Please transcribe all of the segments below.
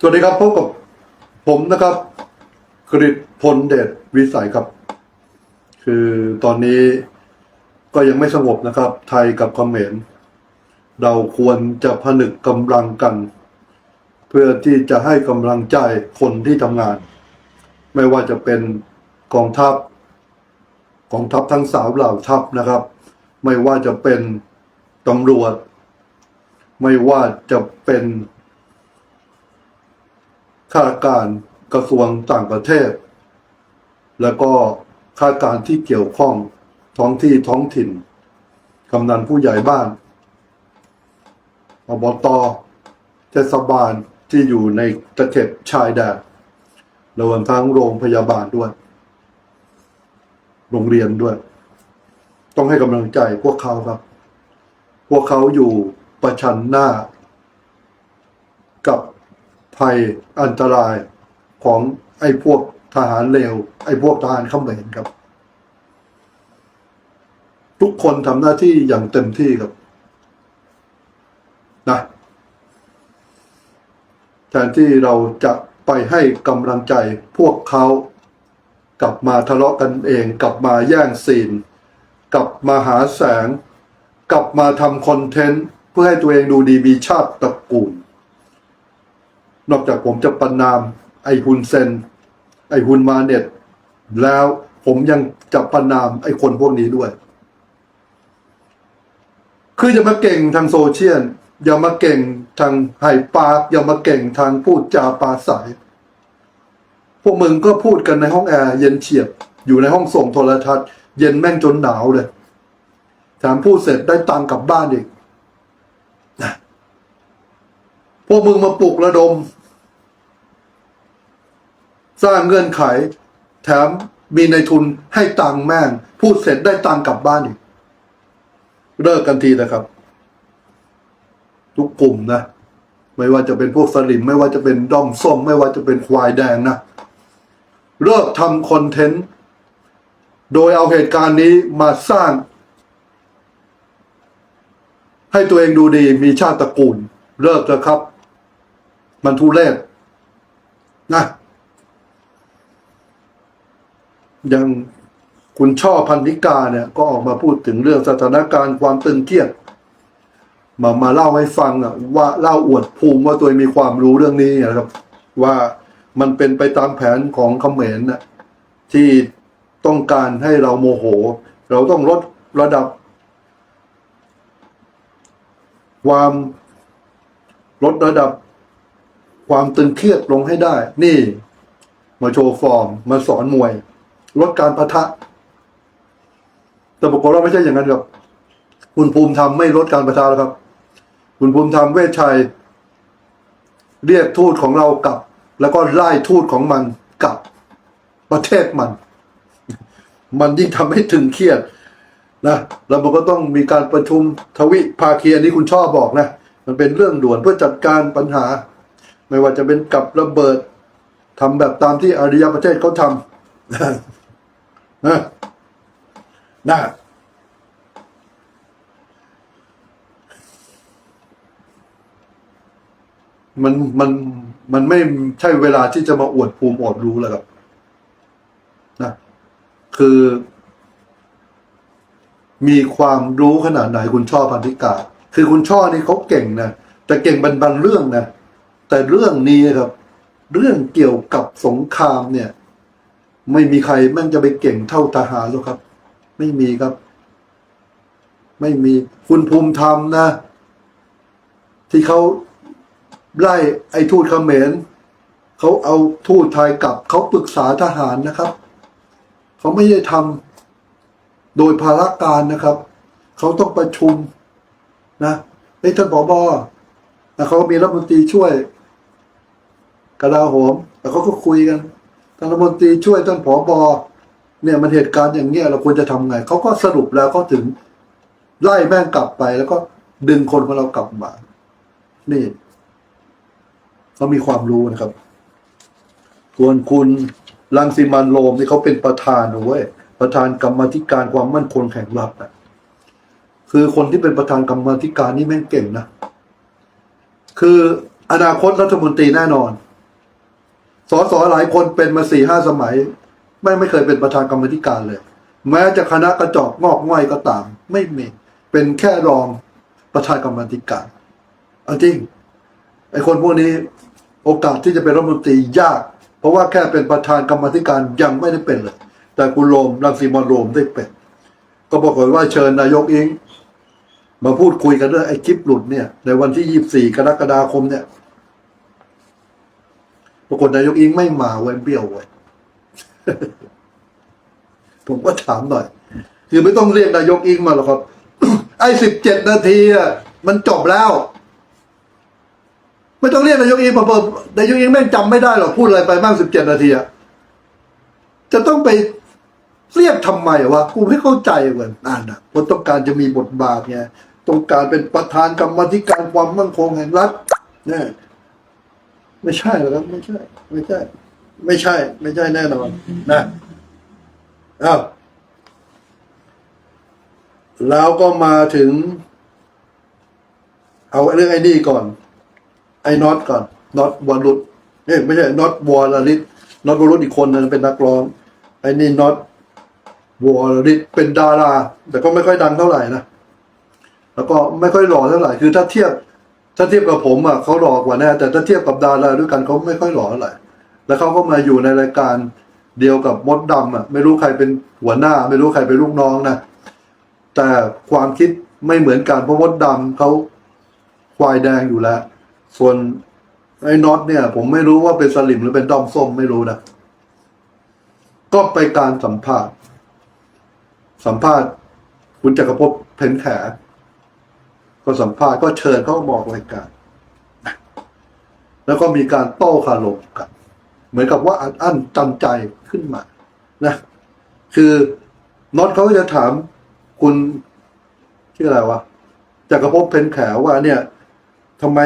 สวัสดีครับพบกับผมนะครับกริตพลเดชวิสัยครับ คือตอนนี้ก็ยังไม่สงบนะครับ ไทยกับเขมรเราควรจะผนึกกำลังกัน เพื่อที่จะให้กำลังใจคนที่ทำงาน ไม่ว่าจะเป็นกองทัพกองทัพทั้งสาวเหล่าทัพนะครับ ไม่ว่าจะเป็นตำรวจ ไม่ว่าจะเป็น ข้าราชการกระทรวงต่างประเทศ แล้วก็ข้าราชการที่เกี่ยวข้องท้องที่ท้องถิ่นกำนันผู้ใหญ่บ้านอบตเทศบาลที่อยู่ในตะเข็บชายแดนรวมทั้งโรงพยาบาลด้วย โรงเรียนด้วย ต้องให้กำลังใจพวกเขาครับ พวกเขาอยู่ประชันหน้ากับ ภัยอันตรายของไอ้พวกทหารเลวไอ้พวกทหารเขมรครับ ทุกคนทำหน้าที่อย่างเต็มที่ครับนะแทนที่เราจะไปให้กำลังใจพวกเขากลับมาทะเลาะกันเอง กลับมาแย่งซีน กลับมาหาแสง กลับมาทำคอนเทนต์ เพื่อให้ตัวเองดูดีมีชาติตระกูล นอกจากผมจะประนามไอฮุนเซน ไอฮุนมาเน็ต แล้วผมยังจะประนามไอคนพวกนี้ด้วย คืออย่ามาเก่งทางโซเชียล อย่ามาเก่งทางไฮปาร์คอย่ามาเก่งทางพูดจาปาสายพวกมึงก็พูดกันในห้องแอร์เย็นเฉียบ อยู่ในห้องส่งโทรทัศน์ เย็นแม่งจนหนาวเลยแถมพูดเสร็จได้ตังกลับบ้านอีกนะพวกมึงมาปลุกระดม สร้างเงื่อนไข แถมมีในทุนให้ตังแม่ง พูดเสร็จได้ตังกลับบ้านอีกเลิกกันทีนะครับ ทุกกลุ่มนะ ไม่ว่าจะเป็นพวกสลิม ไม่ว่าจะเป็นด้อมส้ม ไม่ว่าจะเป็นควายแดงนะเลิกทำคอนเทนต์ โดยเอาเหตุการณ์นี้มาสร้าง ให้ตัวเองดูดีมีชาติตระกูล เลิกแล้วครับ มันทุเรศนะ ยังคุณช่อพันธิกาเนี่ยก็ออกมาพูดถึงเรื่องสถานการณ์ความตึงเครียดมามาเล่าให้ฟังอะว่าเล่าอวดภูมิว่าตัวเองมีความรู้เรื่องนี้นะครับ ว่ามันเป็นไปตามแผนของเขมรนะที่ต้องการให้เราโมโห เราต้องลดระดับ ความลดระดับ ความตึงเครียดลงให้ได้ นี่ มาโชว์ฟอร์ม มาสอนมวย ลดการประทะ แต่ปรากฏว่าไม่ใช่อย่างนั้นครับ คุณภูมิธรรมไม่ลดการประทะแล้วครับ คุณภูมิธรรมเวชชัย เรียกทูตของเรากลับ แล้วก็ไล่ทูตของมันกลับประเทศมัน มันยิ่งทำให้ถึงเครียดนะแล้วมันก็ต้องมีการประชุมทวิภาคีอันนี้คุณชอบบอกนะ มันเป็นเรื่องด่วนเพื่อจัดการปัญหา ไม่ว่าจะเป็นกับระเบิดทำแบบตามที่อารยประเทศเขาทำ นะนะมันมันมันไม่ใช่เวลาที่จะมาอวดภูมิอวดรู้แล้วครับนะคือ มีความรู้ขนาดไหนคุณช่อพันธิกา คือคุณช่อนี่เขาเก่งนะแต่เก่งบางบางเรื่องนะแต่เรื่องนี้ครับ เรื่องเกี่ยวกับสงครามเนี่ย ไม่มีใครแม่งจะไปเก่งเท่าทหารหรอกครับ ไม่มีครับ ไม่มีคุณภูมิธรรมนะ ที่เขาไล่ไอ้ทูตเขมรเขาเอาทูตไทยกลับเขาปรึกษาทหารนะครับ เขาไม่ได้ทำโดยภารการนะครับ เขาต้องประชุมนะไอ้ท่านผอบนะเขามีรัฐมนตรีช่วยกระลาโหมแล้วเขาก็คุยกัน ท่านรัฐมนตรีช่วยท่านผอบเนี่ยมันเหตุการณ์อย่างเงี้ยเราควรจะทำไงเขาก็สรุปแล้วก็ถึงไล่แม่งกลับไป แล้วก็ดึงคนของเรากลับมา นี่เขามีความรู้นะครับส่วนคุณลังสิมันโรมนี่เขาเป็นประธานเว้ยประธานกรรมธิการความมั่นคงแห่งรัฐนะคือคนที่เป็นประธานกรรมธิการนี่แม่งเก่งนะ คืออนาคตรัฐมนตรีแน่นอน สสหลายคนเป็นมาสี่ห้าสมัย ไม่ไม่เคยเป็นประธานกรรมธิการเลย แม้จะคณะกระจอกงอกง่อยก็ตาม ไม่มีเป็นแค่รองประธานกรรมธิการเอาจริงไอ้คนพวกนี้โอกาสที่จะเป็นรัฐมนตรียาก เพราะว่าแค่เป็นประธานกรรมธิการยังไม่ได้เป็นเลย แต่คุณโรมรังสีมอนโรมได้เป็น ก็บอกฏว่าเชิญนายกอิงมาพูดคุยกันเรื่องไอ้คลิปหลุดเนี่ย ในวันที่ยี่สี่กรกฎาคมเนี่ย ปรากฏนายกอิงไม่มาเว้นเบี้ยวเว้ยผมก็ถามหน่อย คือไม่ต้องเรียกนายกอิงมาหรอกครับ ไอ้สิบเจ็ดนาทีอะมันจบแล้ว ไม่ต้องเรียกนายกอิงมาเปิดนายกอิงแม่งจำไม่ได้หรอกพูดอะไรไปบ้างสิบเจ็ดนาทีอะจะต้องไปเรียกทำไมวะกูไม่เข้าใจเหมือนอ่านอะเพราะต้องการจะมีบทบาทไงต้องการเป็นประธานกรรมธิการความมั่นคงแห่งรัฐเนี่ย ไม่ใช่หรอกครับ ไม่ใช่ ไม่ใช่ ไม่ใช่ ไม่ใช่แน่นอนนะอ้าวแล้วก็มาถึง เอาเรื่องไอ้นี่ก่อน ไอ้น็อตก่อนน็อตวอลลุตเนี่ยไม่ใช่น็อตวอลลิตน็อตวอลลุตอีกคนนึงเป็นนักร้อง ไอ้นี่น็อตวอลลิตเป็นดารา แต่ก็ไม่ค่อยดังเท่าไหร่นะแล้วก็ไม่ค่อยหล่อเท่าไหร่คือถ้าเทียบ ถ้าเทียบกับผมอะเขาหล่อกว่าแน่แต่ถ้าเทียบกับดาราด้วยกันเขาไม่ค่อยหล่อเท่าไหร่แล้วเขาก็มาอยู่ในรายการเดียวกับมดดำอะไม่รู้ใครเป็นหัวหน้า ไม่รู้ใครเป็นลูกน้องนะแต่ความคิดไม่เหมือนกันเพราะมดดำเขาควายแดงอยู่แล้ว ส่วนไอ้น็อตเนี่ย ผมไม่รู้ว่าเป็นสลิมหรือเป็นด้อมส้มไม่รู้นะก็ไปการสัมภาษณ์สัมภาษณ์คุณจักรภพเพ็ญแข ก็สัมภาษณ์ก็เชิญเขามาบอกรายการ แล้วก็มีการโต้คารมกัน เหมือนกับว่าอัดอั้นจำใจขึ้นมา นะ คือน็อตเขาก็จะถามคุณชื่ออะไรวะจักรภพเพ็ญแขว่าเนี่ยทำไม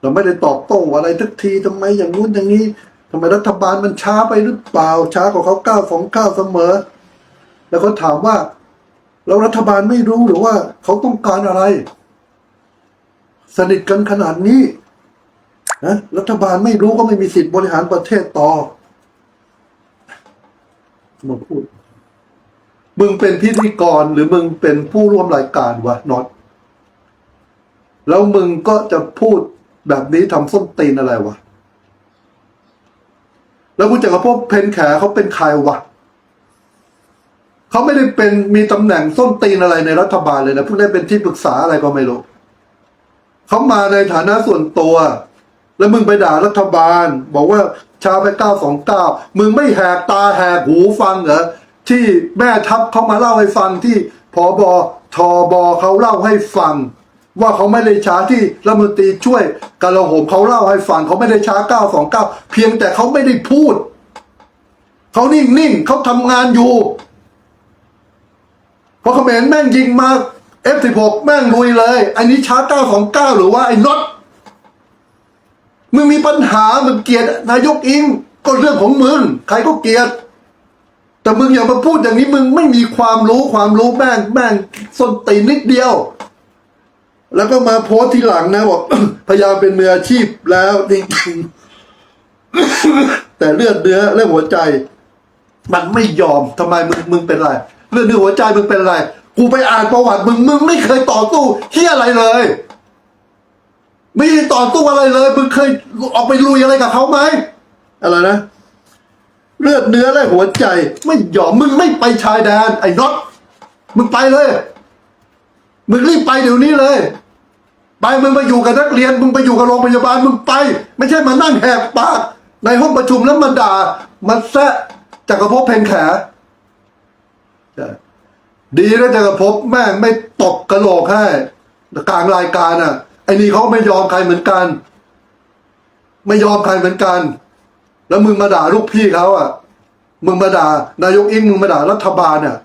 เราไม่ได้ตอบโต้อะไรทักทีทำไมอย่างนู้นอย่างนี้ทำไมรัฐบาลมันช้าไปหรือเปล่าช้ากว่าเขาเก้าสองเก้าเสมอ แล้วก็ถามว่า แล้วรัฐบาลไม่รู้หรือว่าเขาต้องการอะไร สนิทกันขนาดนี้นะรัฐบาลไม่รู้ก็ไม่มีสิทธิ์บริหารประเทศต่อมาพูด มึงเป็นพิธีกรหรือมึงเป็นผู้ร่วมรายการวะน็อตแล้วมึงก็จะพูดแบบนี้ทำส้นตีนอะไรวะ แล้วคุณจักรภพเพนแขเขาเป็นใครวะ เขาไม่ได้เป็นมีตำแหน่งส้นตีนอะไรในรัฐบาลเลยนะเพิ่งได้เป็นที่ปรึกษาอะไรก็ไม่รู้เขามาในฐานะส่วนตัว แล้วมึงไปด่ารัฐบาล บอกว่าชาไปเก้าสองเก้ามึงไม่แหกตาแหกหูฟังเหรอที่แม่ทัพเขามาเล่าให้ฟังที่พอบอทอบอเขาเล่าให้ฟัง ว่าเขาไม่ได้ช้าที่รัฐมนตรีช่วยกลาโหมเขาเล่าให้ฟังเขาไม่ได้ช้าเก้าสองเก้าเพียงแต่เขาไม่ได้พูดเขานิ่งๆเขาทำงานอยู่ พอเขมรแม่งยิงมา F16 แม่งลุยเลย อันนี้ชาร์จ929 หรือว่าไอ้น็อตมึงมีปัญหามึงเกลียดนายกอิง ก็เรื่องของมึง ใครก็เกลียด แต่มึงอย่ามาพูดอย่างนี้มึงไม่มีความรู้ความรู้แม่งแม่งส้นตีนนิดเดียว แล้วก็มาโพสทีหลังนะบอกพยายามเป็นมืออาชีพแล้วจริงๆแต่เลือดเนื้อและหัวใจ มันไม่ยอมทำไมมึงมึงเป็นไร เรื่องเนื้อหัวใจมึงเป็นไร กูไปอ่านประวัติมึงมึงไม่เคยต่อสู้เฮียอะไรเลย ไม่ได้ต่อสู้อะไรเลยมึงเคยออกไปลุยอะไรกับเขาไหมอะไรนะเลือดเนื้อและหัวใจ ไม่ยอมมึงไม่ไปชายแดน ไอ้น็อตมึงไปเลย มึงรีบไปเดี๋ยวนี้เลย ไปมึงไปอยู่กับนักเรียน มึงไปอยู่กับโรงพยาบาลมึงไป ไม่ใช่มานั่งแหกปากในห้องประชุมแล้วมาด่ามาแซะจักรภพเพนแขใช่ ดีนะจักรภพแม่งไม่ตบกระโหลกให้กลางรายการอะ ไอ้นี่เขาไม่ยอมใครเหมือนกัน ไม่ยอมใครเหมือนกัน แล้วมึงมาด่าลูกพี่เขาอะ มึงมาด่านายกอิงมึงมาด่ารัฐบาลอะ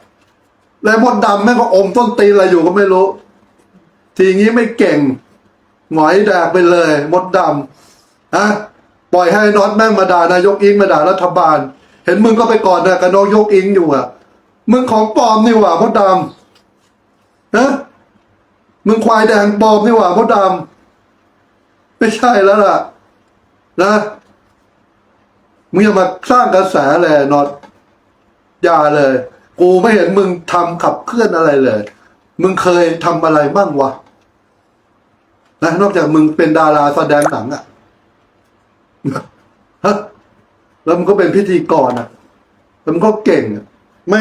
แล้วมดดำแม่งก็อมต้นตีนอะไรอยู่ก็ไม่รู้ ทีงี้ไม่เก่งหงอยแดกไปเลย มดดำฮะปล่อยให้น็อตแม่งมาด่านายกอิงมาด่ารัฐบาล เห็นมึงก็ไปก่อนนะกับนายกอิงอยู่อะ มึงของปลอมนี่หว่ามดดำนะมึงควายแดงปลอมนี่หว่ามดดำไม่ใช่แล้วล่ะ นะมึงอย่ามาสร้างกระแสเลยนอตอย่าเลย กูไม่เห็นมึงทำขับเคลื่อนอะไรเลย มึงเคยทำอะไรบ้างวะนะนอกจากมึงเป็นดาราแสดงหนังอะฮะแล้วมึงก็เป็นพิธีกรอะแล้วมึงก็เก่งอะ ไม่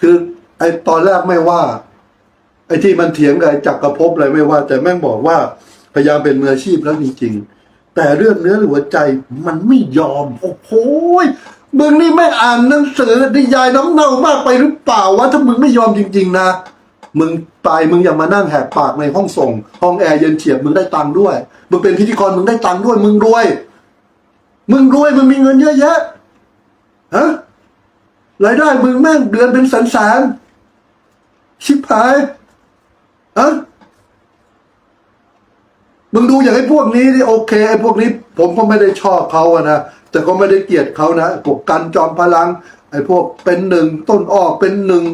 คือไอตอนแรกไม่ว่า ไอที่มันเถียงกับไอ้จักรภพอะไรไม่ว่า แต่แม่งบอกว่าพยายามเป็นมืออาชีพแล้วจริงๆแต่เรื่องเนื้อหรือหัวใจมันไม่ยอมโอ้โหมึงนี่ไม่อ่านหนังสือนิยายน้ำเน่ามากไปหรือเปล่าวะถ้ามึงไม่ยอมจริง ๆ นะมึงตายมึงอย่ามานั่งแหกปากในห้องส่ง ห้องแอร์เย็นเฉียบมึงได้ตังค์ด้วย มึงเป็นพิธีกรมึงได้ตังค์ด้วย มึงรวย มึงรวยมึงมีเงินเยอะแยะฮะ รายได้มึงแม่งเดือนเป็นแสนๆชิบหายอะมึงดูอย่างไอ้พวกนี้ที่โอเคไอ้พวกนี้ ผมก็ไม่ได้ชอบเขาอะนะแต่ก็ไม่ได้เกลียดเขานะพวกกันจอมพลัง ไอ้พวกเป็นหนึ่งต้นอ้อเป็นหนึ่ง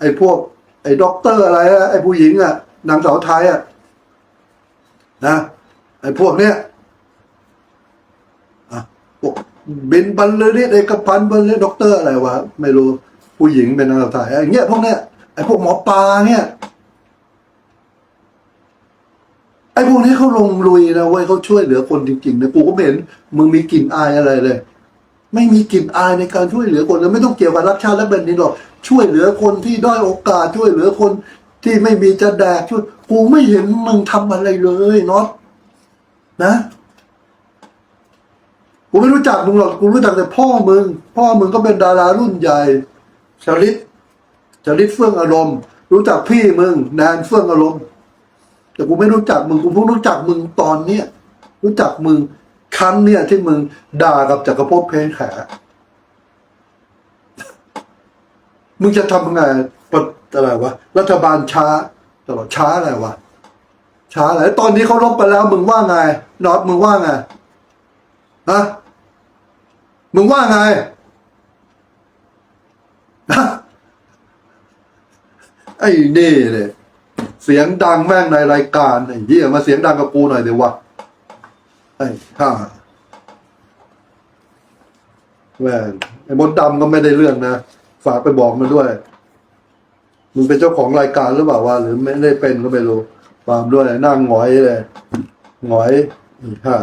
ไอ้พวก ไอ้ด็อกเตอร์อะไรอะไอ้ผู้หญิงอะนางสาวไทยอะนะไอ้พวกเนี้ยอะ พวกบินบรรลือฤทธิ์เอกพันธ์บรรลือด็อกเตอร์อะไรวะ ไม่รู้ผู้หญิงเป็นนางสายไอ้เงี้ยพวกเนี้ยไอ้พวกหมอปลาเนี่ยไอ้พวกนี้เขาลงลุยนะเว้ยเขาช่วยเหลือคนจริงๆนะกูก็เห็น มึงมีกลิ่นอายอะไรเลย ไม่มีกลิ่นอายในการช่วยเหลือคนแล้วไม่ต้องเกี่ยวกับรักชาติและแผ่นดินหรอกช่วยเหลือคนที่ด้อยโอกาสช่วยเหลือคนที่ไม่มีจะแดกช่วยกูไม่เห็นมึงทำอะไรเลยน็อตนะ กูไม่รู้จักมึงหรอกกูรู้จักแต่พ่อมึง พ่อมึงก็เป็นดารารุ่นใหญ่ชลิตชลิตเฟื่องอารมณ์ รู้จักพี่มึงแนนเฟื่องอารมณ์ แต่กูไม่รู้จักมึงกูเพิ่งรู้จักมึงตอนเนี้ยรู้จักมึงครั้งเนี่ยที่มึงด่ากับจักรภพเพนแขมึงจะทำยังไงปอะไรวะรัฐบาลช้าตลอดช้าอะไรวะช้าอะไรตอนนี้เขาลบไปแล้วมึงว่าไงน็อตมึงว่าไงฮะ มึงว่าไงฮะไอ้นี่เลยเสียงดังแม่งในรายการไอ้เหี้ยมาเสียงดังกับกูหน่อยเดี๋ยววะไอ้ข้าแม่งไอ้มดดำก็ไม่ได้เรื่องนะฝากไปบอกมันด้วย มึงเป็นเจ้าของรายการหรือเปล่าวะหรือไม่ได้เป็นก็ไม่รู้ตามด้วยนั่งหงอยเลยหงอยไอ้ห่า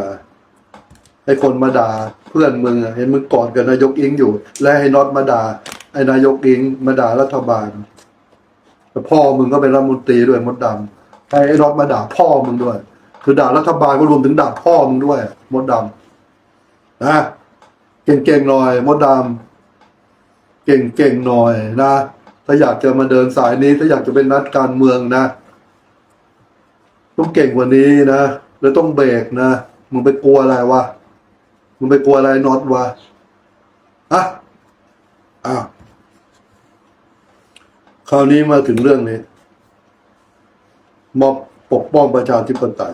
ไอ้คนมาด่าเพื่อนมึงอะเห็นมึงกอดกับนายกอิงอยู่ และให้น็อตมาด่าไอ้นายกอิงมาด่ารัฐบาลแต่พ่อมึงก็เป็นรัฐมนตรีด้วยมดดำให้ไอ้รถมาด่าพ่อมึงด้วย คือด่ารัฐบาลก็รวมถึงด่าพ่อมึงด้วยมดดำนะเก่งๆหน่อยมดดำเก่งๆหน่อยนะถ้าอยากจะมาเดินสายนี้ ถ้าอยากจะเป็นนักการเมืองนะต้องเก่งกว่านี้นะแล้วต้องเบรกนะมึงไปกลัวอะไรวะ มึงไปกลัวอะไรน็อตวะอะอ้าวคราวนี้มาถึงเรื่องนี้ มอบปกป้องประชาธิปไตย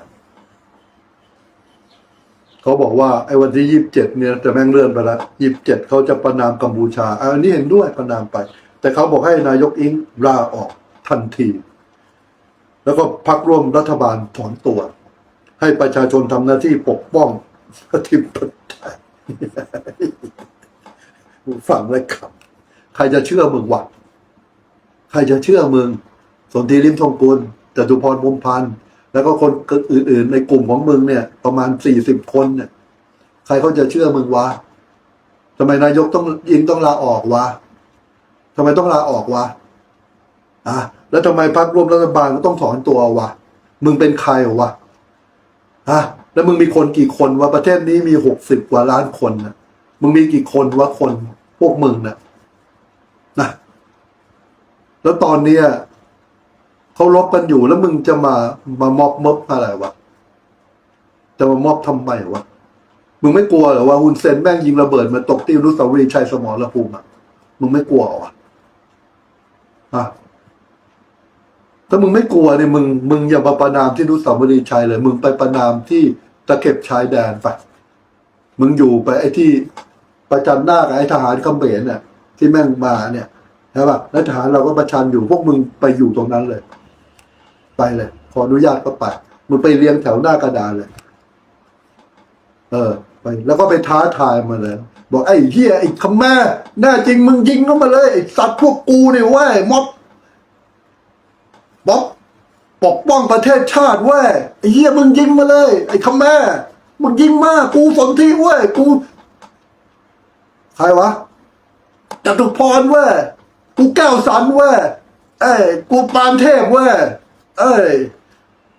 เขาบอกว่าไอ้วันที่ยี่สิบเจ็ดเนี่ยแต่แม่งเลื่อนไปล้วยี่สิบเจ็ดเขาจะประนามกัมพูชาอะอันนี้เห็นด้วยประนามไป แต่เขาบอกให้นายกอิงลาออกทันที แล้วก็พักร่วมรัฐบาลถอนตัว ให้ประชาชนทำหน้าที่ปกป้อง อธิปไตยฟังเลยครับใครจะเชื่อมึงวะใครจะเชื่อมึง สนธิริมทองกุลจตุพรบุมพันธ์แล้วก็คนอื่น ๆ ในกลุ่มของมึงเนี่ย ประมาณสี่สิบคนเนี่ย ใครเขาจะเชื่อมึงวะทำไมนายกต้องยิงต้องลาออกวะทำไมต้องลาออกวะอะแล้วทำไมพรรคร่วมรัฐบาลก็ต้องถอนตัววะมึงเป็นใครวะฮะ แล้วมึงมีคนกี่คนวะประเทศนี้มีหกสิบกว่าล้านคนนะมึงมีกี่คนวะคนพวกมึงนะนะ แล้วตอนเนี้ยเขาลบกันอยู่แล้วมึงจะมามามอบมบอะไรวะจะมามอบทำไมวะมึงไม่กลัวหรอว่าฮุนเซนแม่งยิงระเบิดมาตกที่อนุสาวรีชัยสมรภูมิอะมึงไม่กลัวเหรอวะฮะถ้ามึงไม่กลัวเนี่ยมึงมึงอย่ามาประนามที่อนุสาวรีชัยเลย มึงไปประนามที่ ตะเข็บชายแดนไป มึงอยู่ไปไอ้ที่ประจันหน้ากับไอ้ทหารเขมรเนี่ยที่แม่งมาเนี่ยใช่ป่ะแล้วทหารเราก็ประชันอยู่พวกมึงไปอยู่ตรงนั้นเลย ไปเลย ขออนุญาตก็ไปมึงไปเรียงแถวหน้ากระดานเลย เออ ไป แล้วก็ไปท้าทายมาเลย บอกไอ้เฮียไอ้คำแม่แน่จริงมึงยิงเข้ามาเลยไอ้สัตว์พวกกูเนี่ยว้ยม็อบม็อบ ปกป้องประเทศชาติเว้ยไอ้เฮียมึงยิงมาเลย ไอ้คำแม่มึงยิงมากูสนที่เว้ยกู ใครวะจตุพรเว้ยกูแก้วสันเว้ยเอ้ยกูปานเทพเว้ยเอ้ย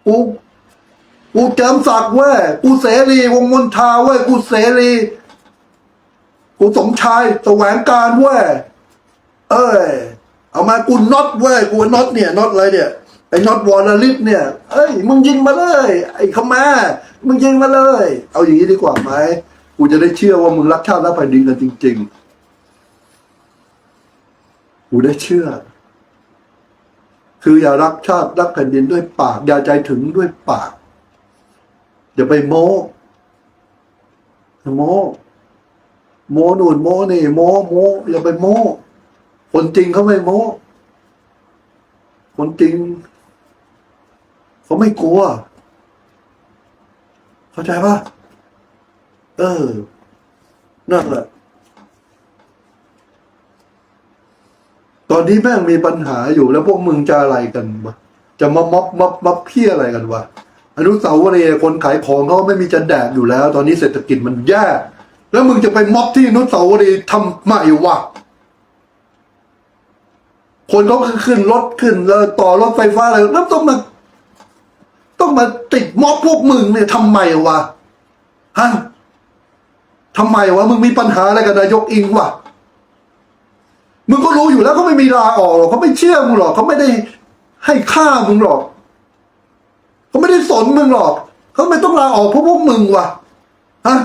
กูกูเจิมศักดิ์เว้ยกูเสรีวงมนทาเว้ยกูเสรีกูสมชายแสวงการเว้ยเอ้ยเอามากูน็อตเว้ยกูน็อตเนี่ยน็อตอะไรเนี่ย ไอ้น็อตวอลลิสเนี่ย เอ้ย มึงยิงมาเลย ไอ้ขมามึงยิงมาเลย เอาอย่างนี้ดีกว่าไหมกูจะได้เชื่อว่ามึงรักชาติรักแผ่นดินกันจริง ๆ กูได้เชื่อ คืออย่ารักชาติรักแผ่นดินด้วยปาก อย่าใจถึงด้วยปาก อย่าไปโม้โม้โม้นู่นโม้นี่โม้โม้อย่าไปโม้คนจริงเขาไม่โม้คนจริง เขาไม่กลัว เข้าใจปะเออ นั่นแหละ ตอนนี้แม่งมีปัญหาอยู่แล้วพวกมึงจะอะไรกันวะจะมาม็อบม็อบม็อบเพี้ยอะไรกันวะอนุสาวรีย์คนขายของเขาไม่มีจะแดกอยู่แล้ว ตอนนี้เศรษฐกิจมันแย่ แล้วมึงจะไปม็อบที่อนุสาวรีย์ทำไมวะคนเขาขึ้นรถขึ้นแล้วต่อรถไฟฟ้าอะไรแล้วต้องมา ต้องมาติดม็อบพวกมึงเนี่ยทำไมวะฮะทำไมวะมึงมีปัญหาอะไรกับนายกอิงวะมึงก็รู้อยู่แล้วเขาไม่มีลาออกหรอกเขาไม่เชื่อมึงหรอกเขาไม่ได้ให้ค่ามึงหรอกเขาไม่ได้สนมึงหรอกเขาไม่ต้องลาออกเพราะพวกมึงวะฮะ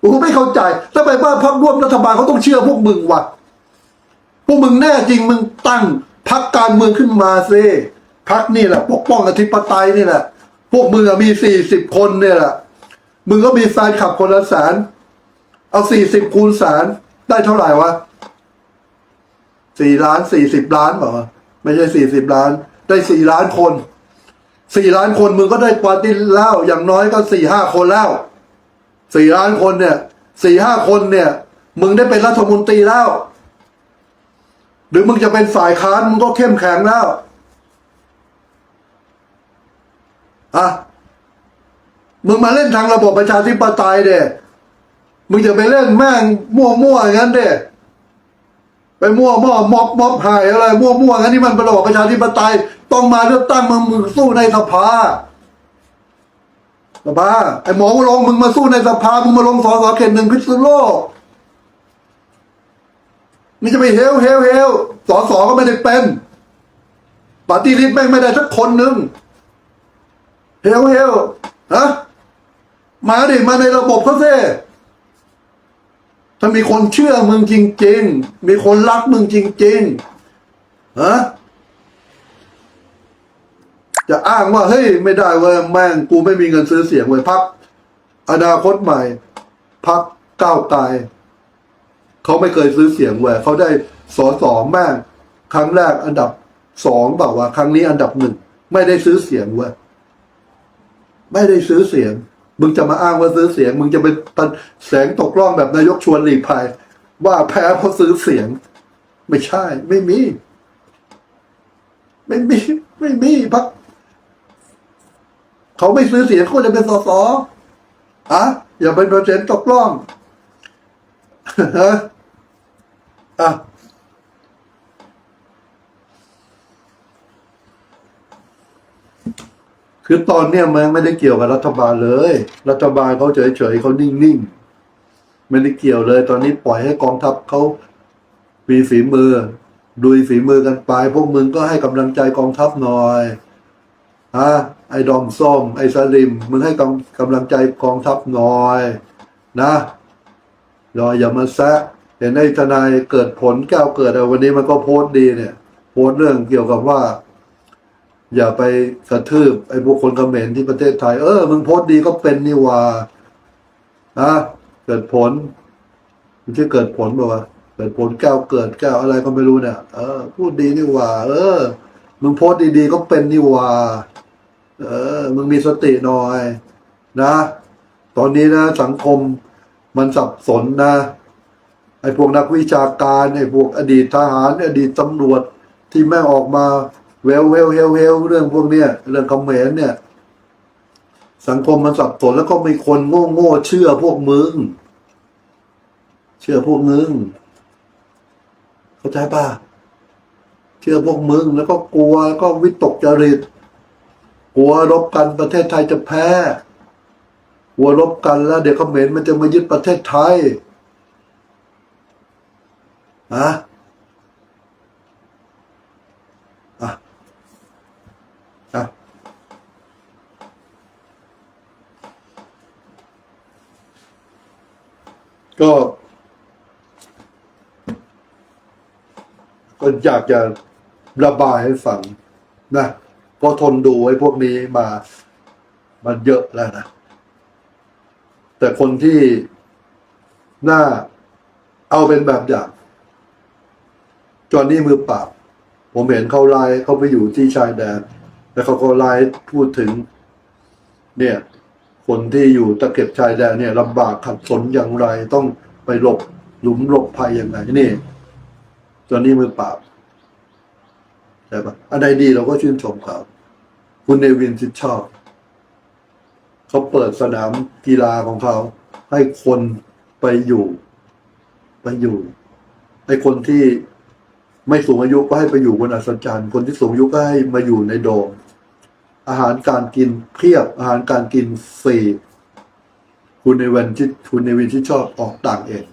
กูไม่เข้าใจถ้าไปบ้านพักร่วมรัฐบาลเขาต้องเชื่อพวกมึงวะพวกมึงแน่จริงมึงตั้งพักการเมืองขึ้นมาซิ พักนี่แหละปกป้องอธิปไตยนี่แหละ พวกมึงอะมีสี่สิบคนเนี่ยแหละ มึงก็มีแฟนคลับคนละแสนเอาสี่สิบคูณแสนได้เท่าไหร่วะสี่ล้านสี่สิบล้านเปล่าไม่ใช่สี่สิบล้าน ได้สี่ล้านคนสี่ล้านคนมึงก็ได้ปาร์ตี้แล้วอย่างน้อยก็สี่ห้าคนแล้วสี่ล้านคนเนี่ยสี่ห้าคนเนี่ย มึงได้เป็นรัฐมนตรีแล้ว หรือมึงจะเป็นฝ่ายค้านมึงก็เข้มแข็งแล้ว อะมึงมาเล่นทางระบบประชาธิปไตยเด้มึงจะไปเล่นแม่งมั่วๆอย่างนั้นเด้ไปมั่วมั่วม็อบม็อบหายอะไร มั่วมั่วงั้นนี่มันเป็นระบบประชาธิปไตย ต้องมาเลือกตั้งมึงมึงสู้ในสภาสภาไอ้หมอลงมึงมาสู้ในสภามึงมาลงสสเขตหนึ่งพิษณุโลกนี่จะไปเฮลเฮลเฮลสสก็ไม่ได้เป็นปฏิริษแม่งไม่ได้สักคนหนึ่ง เฮลเฮลฮะมาดิมาในระบบเขาเซ่ถ้ามีคนเชื่อมึงจริง ๆ มีคนรักมึงจริงๆฮะจะอ้างว่าเฮ้ยไม่ได้เว้ยแม่งกูไม่มีเงินซื้อเสียงเว้ยพักอนาคตใหม่พักก้าวไกลเขาไม่เคยซื้อเสียงเว้ยเขาได้สอสอแม่งครั้งแรกอันดับสองบอกว่า ครั้งนี้อันดับหนึ่งไม่ได้ซื้อเสียงเว้ย ไม่ได้ซื้อเสียง มึงจะมาอ้างว่าซื้อเสียง มึงจะเป็นแสงตกล่องแบบนายกชวนหลีกภัย ว่าแพ้เพราะซื้อเสียง ไม่ใช่ ไม่มี ไม่มี ไม่มีพักเขาไม่ซื้อเสียงเขาจะเป็นสสอะอย่าเป็นเปอร์เซ็นต์ตกล่องฮะอะ คือตอนเนี้ยมันไม่ได้เกี่ยวกับรัฐบาลเลย รัฐบาลเขาเฉยๆเขานิ่งๆไม่ได้เกี่ยวเลย ตอนนี้ปล่อยให้กองทัพเขามีฝีมือดุยฝีมือกันไป พวกมึงก็ให้กำลังใจกองทัพหน่อยฮะไอ้ดอมส้ม ไอ้สลิมมึงให้กำกำลังใจกองทัพหน่อย นะรออย่ามาแซะเห็นไอ้ทนายเกิดผลแก้วเกิดอะวันนี้มันก็โพสต์ดีเนี่ย โพสต์เรื่องเกี่ยวกับว่า อย่าไปกระทืบไอ้พวกคนเขมรที่ประเทศไทย เออ มึงโพสต์ดีก็เป็นนี่ว่านะเกิดผลมันชื่อเกิดผลบอกว่าวะเกิดผลแก้วเกิดแก้วอะไรก็ไม่รู้เนี่ยเออ พูดดีนี่ว่า เออ มึงโพสต์ดีๆก็เป็นนี่ว่าเออ มึงมีสติหน่อย นะ ตอนนี้นะสังคมมันสับสนนะไอ้พวกนักวิชาการไอ้พวกอดีตทหาร อดีตตำรวจที่แม่ออกมา เวลเวลเฮลเฮลเรื่องพวกเนี้ยเรื่องคอมเมนต์เนี่ย สังคมมันสับสนแล้วก็มีคนโง่โง่เชื่อพวกมึง เชื่อพวกมึง เข้าใจป่ะเชื่อพวกมึง แล้วก็กลัวแล้วก็วิตกจริต กลัวรบกันประเทศไทยจะแพ้กลัวรบกันแล้ว เดี๋ยวเขมรมันจะมายึดประเทศไทยอะอะ ก็ ก็อยากจะระบายให้ฟังนะเพราะทนดูไอ้พวกนี้มามันเยอะแล้วนะ แต่คนที่น่าเอาเป็นแบบอย่าง จอนนี่มือปราบ ผมเห็นเขาไลน์เขาไปอยู่ที่ชายแดน แล้วเขาก็ไลน์พูดถึง เนี่ย คนที่อยู่ตะเข็บชายแดนเนี่ยลำบากขัดสนอย่างไรต้องไปหลบหลุมหลบภัยอยังไงนี่จอนนี่มือปราบใช่ปะอันใดดีเราก็ชื่นชมเขาคุณเนวินชิดชอบ เขาเปิดสนามกีฬาของเขา ให้คนไปอยู่ ไปอยู่ไอ้คนที่ไม่สูงอายุก็ให้ไปอยู่บนอัศจรรย์ คนที่สูงอายุก็ให้มาอยู่ในโดม อาหารการกินเพียบ อาหารการกินฟรี คุณในวันที่คุณในวินที่ชอบออกต่างเอง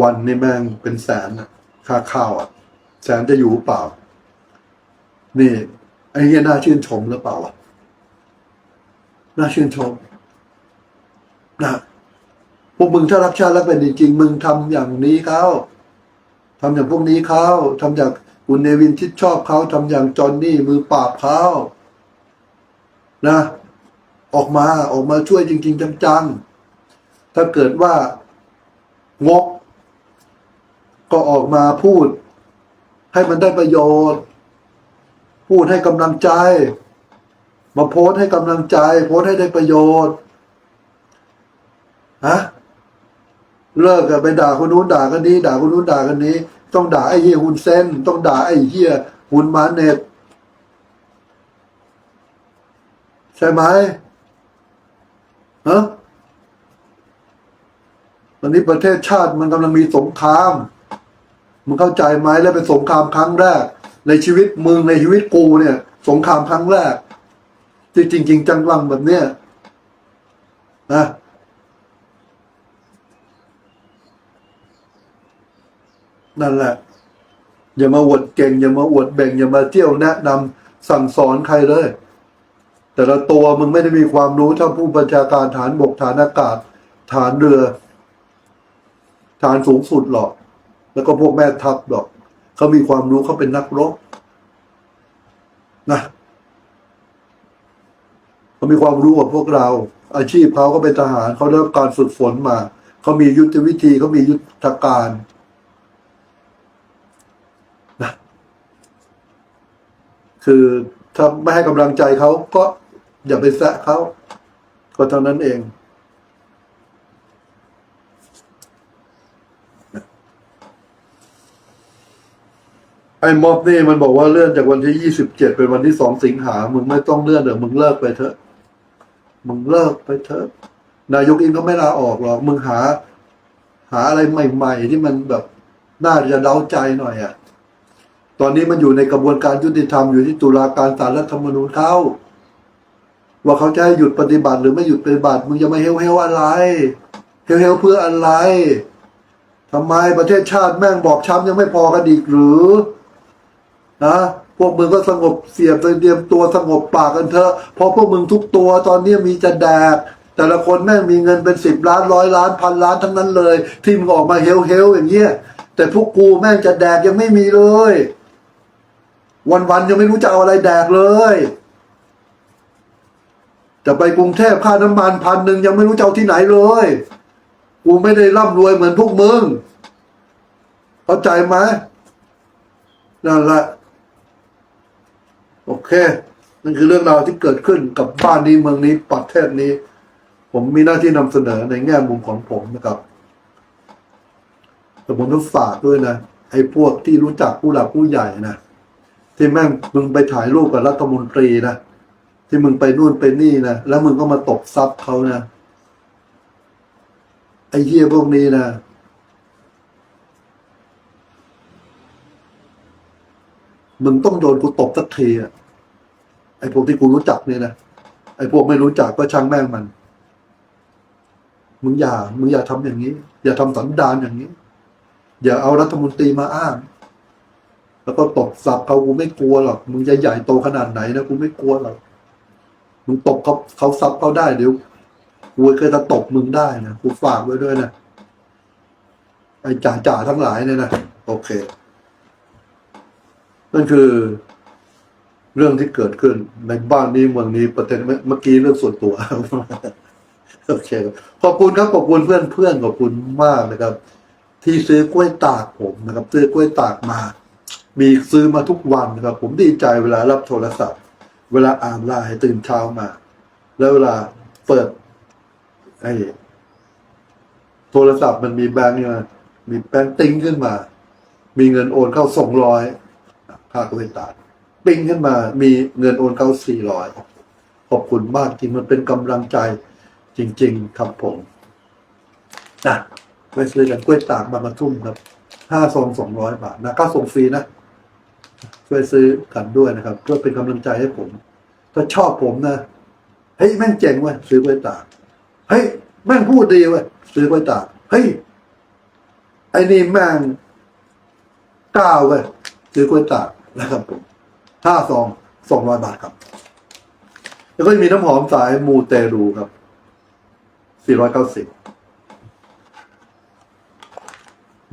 วันนี่แม่งเป็นแสนอะค่าข้าวอะแสนจะอยู่เปล่า นี่ไอ้เหี้ยน่าชื่นชมหรือเปล่าวะน่าชื่นชมนะพวกมึงถ้ารักชาติรักแผ่นดินจริง มึงทำอย่างนี้เขาทำอย่างพวกนี้เขาทำอย่างคุณเนวินที่ชอบเขาทำอย่างจอนนี่มือปราบเขา นะ ออกมาออกมาช่วยจริง ๆจังๆ ถ้าเกิดว่างกก็ออกมาพูด ให้มันได้ประโยชน์ พูดให้กำลังใจ มาโพสให้กำลังใจ โพสให้ได้ประโยชน์ฮะเลิกกันไปด่าคนนู้นด่ากันนี้ ด่าคนนู้นด่ากันนี้ ต้องด่าไอ้เฮียฮุนเซนต้องด่าไอ้เฮียฮุนมาเน็ต ใช่ไหมฮะตอนนี้ประเทศชาติมันกำลังมีสงคราม มึงเข้าใจไหมแล้วเป็นสงครามครั้งแรก ในชีวิตมึงในชีวิตกูเนี่ย สงครามครั้งแรกที่จริงจริงจังวังแบบเนี้ยนะนั่นแหละ อย่ามาอวดเก่ง อย่ามาอวดแบ่ง อย่ามาเที่ยวแนะนำสั่งสอนใครเลย แต่ละตัวมึงไม่ได้มีความรู้เท่าผู้บัญชาการฐานบกฐานอากาศ ฐานเรือ ฐานสูงสุดหรอก แล้วก็พวกแม่ทัพหรอกเขามีความรู้เขาเป็นนักรบนะเขามีความรู้กว่าพวกเรา อาชีพเขาก็เป็นทหารเขาได้รับการฝึกฝนมาเขามียุทธวิธีเขามียุทธการนะคือถ้าไม่ให้กำลังใจเขาก็ อย่าไปแซะเขาก็เท่านั้นเอง ไอ้ม็อบนี่มันบอกว่าเลื่อนจากวันที่ยี่สิบเจ็ดเป็นวันที่สองสิงหา มึงไม่ต้องเลื่อนเดี๋ยวมึงเลิกไปเถอะ มึงเลิกไปเถอะ นายกเองก็ไม่ลาออกหรอก มึงหา หาอะไรใหม่ ๆ ที่มันแบบ น่าจะเดาใจหน่อยอะ่ะ ตอนนี้มันอยู่ในกระบวนการยุติธรรมอยู่ที่ตุลาการศาลรัฐธรรมนูญเขา ว่าเขาจะให้หยุดปฏิบัติหรือไม่หยุดปฏิบัติมึงจะมาเฮลเฮลอะไรเฮลเฮลเพื่ออะไรทำไมประเทศชาติแม่งบอกช้ำยังไม่พอกันอีกหรือนะพวกมึงก็สงบเสียบเตรียมตัวสงบปากกันเถอะเพราะพวกมึงทุกตัวตอนนี้มีจะแดก แต่ละคนแม่งมีเงินเป็นสิบล้านร้อยล้านพันล้านทั้งนั้นเลย ที่มึงออกมาเฮลเฮลอย่างเงี้ยแต่พวกกูแม่งจะแดกยังไม่มีเลย วันๆยังไม่รู้จะเอาอะไรแดกเลย จะไปกรุงเทพค่าน้ำมันพันหนึ่งยังไม่รู้จะเอาที่ไหนเลย กูไม่ได้ร่ำรวยเหมือนพวกมึง เข้าใจไหมนั่นแหละ โอเค นั่นคือเรื่องราวที่เกิดขึ้นกับบ้านนี้เมืองนี้ประเทศนี้ ผมมีหน้าที่นำเสนอในแง่มุมของผมนะครับแต่ผมต้องฝากด้วยนะไอ้พวกที่รู้จักผู้หลักผู้ใหญ่นะที่แม่งมึงไปถ่ายรูปกับรัฐมนตรีนะ ที่มึงไปนู่นไปนี่นะแล้วมึงก็มาตบซับเขานะไอ้เหี้ยพวกนี้นะมึงต้องโดนกูตบสักทีอะไอ้พวกที่กูรู้จักเนี่ยนะไอ้พวกไม่รู้จักก็ช่างแม่งมัน มึงอย่า มึงอย่าทำอย่างนี้ อย่าทำสันดานอย่างนี้ อย่าเอารัฐมนตรีมาอ้าง แล้วก็ตบสับเขากูไม่กลัวหรอก มึงจะใหญ่โตขนาดไหนนะกูไม่กลัวหรอก มึงตบเขาเขาซับเขาได้เดี๋ยวกูเคยจะตบมึงได้นะกูฝากไว้ด้วยนะไอ้จ่าจ่าทั้งหลายเนี่ยนะโอเค นั่นคือเรื่องที่เกิดขึ้นในบ้านนี้เมืองนี้ประเทศเมื่อกี้เรื่องส่วนตัวโอเคขอบคุณครับขอบคุณเพื่อนเพื่อนขอบคุณมากนะครับ ที่ซื้อกล้วยตากผมนะครับ ซื้อกล้วยตากมา มีซื้อมาทุกวันนะครับ ผมดีใจเวลารับโทรศัพท์ เวลาอ่านไลน์ตื่นเช้ามา แล้วเวลาเปิดไอ้โทรศัพท์มันมีแบงค์เนี่ยนะมีแบงค์ติ้งขึ้นมา มีเงินโอนเข้าสองร้อยค่ากล้ยตากปิ้งขึ้นมา มีเงินโอนเข้าสี่ร้อยขอบคุณมากจริงมันเป็นกำลังใจจริง ๆครับผมนะไปซื้อกันกล้วยตากบางกระทุ่มครับห้าซองสองร้อยบาทนะก็ส่งฟรีนะ ช่วยซื้อกันด้วยนะครับเพื่อเป็นกำลังใจให้ผม ถ้าชอบผมนะเฮ้ยแม่งเจ๋งเว้ยซื้อกล้วยตากเฮ้ยแม่งพูดดีเว้ยซื้อกล้วยตากเฮ้ยไอ้นี่แม่งกล้าเว้ยซื้อกล้วยตากนะครับผมห้าซองสองร้อยบาทครับ แล้วก็มีน้ำหอมสายมูเตรูครับสี่ร้อยเก้าสิบ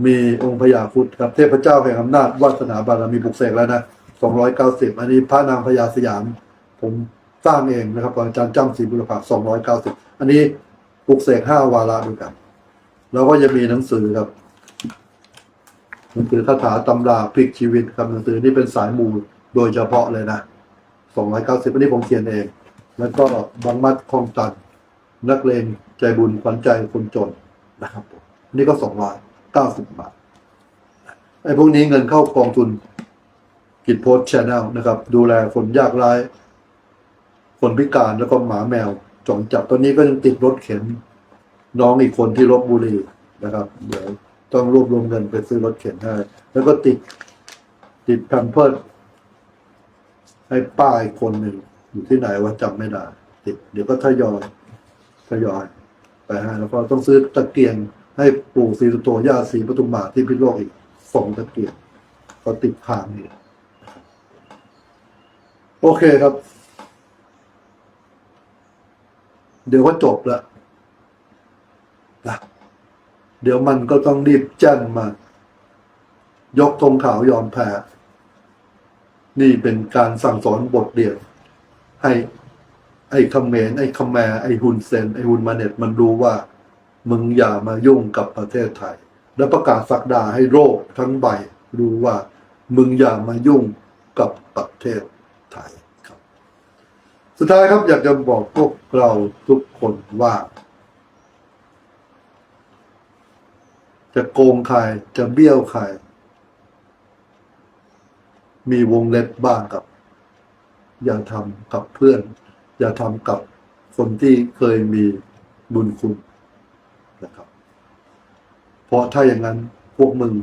มีองค์พญาคุดครับเทพเจ้าแห่งอำนาจวาสนาบารมีบุกเสกแล้วนะสองร้อยเก้าสิบอันนี้พระนางพญาสยาม ผมสร้างเองนะครับอาจารย์จ้ำศรีบุรพาสองร้อยเก้าสิบอันนี้ปลุกเสกห้าวาระด้วยกัน แล้วก็จะมีหนังสือครับหนังสือคาถาตำราพลิกชีวิตครับหนังสือนี่เป็นสายมูโดยเฉพาะเลยนะสองร้อยเก้าสิบอันนี้ผมเขียนเอง แล้วก็บางมัดคลองตันนักเลงใจบุญขวัญใจคนจนนะครับผมอันนี่ก็สองร้อย เก้าสิบบาทไอ้พวกนี้เงินเข้ากองทุนกิจโพสชแนลนะครับ ดูแลคนยากไร้คนพิการแล้วก็หมาแมวจองจับตอนนี้ก็ยังติดรถเข็น น้องอีกคนที่ลบบุรีนะครับ เดี๋ยวต้องรวบรวมเงินไปซื้อรถเข็นให้แล้วก็ติดติดแพมเพิร์ดให้ป้าอีกคนหนึ่งอยู่ที่ไหนว่าจำไม่ได้ติดเดี๋ยวก็ทยอยทยอยไปให้แล้วก็ต้องซื้อตะเกียง ให้ปู่ศรีสุโธย่าศรีปทุมมาที่พิษโลกอีกสองตะเกียงก็ติดค้างนี่โอเคครับ เดี๋ยวก็จบละนะเดี๋ยวมันก็ต้องรีบแจ้งมา ยกธงขาวยอมแพ้ นี่เป็นการสั่งสอนบทเรียนให้ไอ้คำเมนไอ้คำแมไอ้ฮุนเซน ไอ้ฮุนมาเน็ตมันรู้ว่า มึงอย่ามายุ่งกับประเทศไทย และประกาศสักดาให้โลกทั้งใบรู้ว่า มึงอย่ามายุ่งกับประเทศไทยครับ สุดท้ายครับอยากจะบอกพวกเราทุกคนว่า จะโกงใครจะเบี้ยวใคร มีวงเล็บบ้างกับ อย่าทำกับเพื่อน อย่าทำกับคนที่เคยมีบุญคุณ เพราะถ้าอย่างนั้นพวกมึง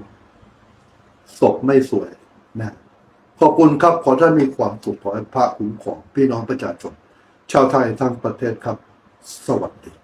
ศพไม่สวยนะขอบคุณครับ ขอท่านมีความสุขขอให้พระคุ้มของพี่น้องประชาชนชาวไทยทั้งประเทศครับ สวัสดี